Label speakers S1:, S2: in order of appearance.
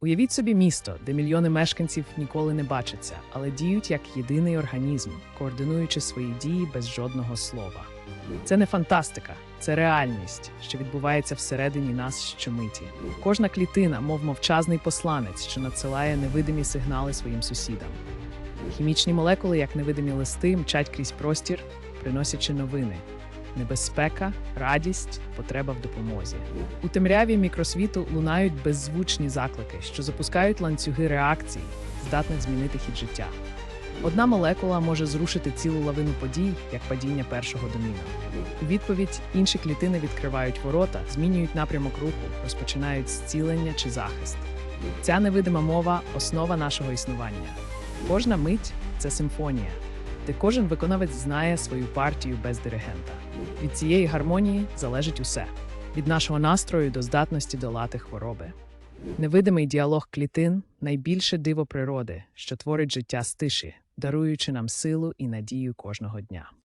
S1: Уявіть собі місто, де мільйони мешканців ніколи не бачаться, але діють як єдиний організм, координуючи свої дії без жодного слова. Це не фантастика, це реальність, що відбувається всередині нас щомиті. Кожна клітина, мов мовчазний посланець, що надсилає невидимі сигнали своїм сусідам. Хімічні молекули, як невидимі листи, мчать крізь простір, приносячи новини. Небезпека, радість, потреба в допомозі. У темряві мікросвіту лунають беззвучні заклики, що запускають ланцюги реакцій, здатних змінити хід життя. Одна молекула може зрушити цілу лавину подій, як падіння першого доміна. У відповідь інші клітини відкривають ворота, змінюють напрямок руху, розпочинають зцілення чи захист. Ця невидима мова основа нашого існування. Кожна мить це симфонія, де кожен виконавець знає свою партію без диригента. Від цієї гармонії залежить усе від нашого настрою до здатності долати хвороби. Невидимий діалог клітин найбільше диво природи, що творить життя з тиші, даруючи нам силу і надію кожного дня.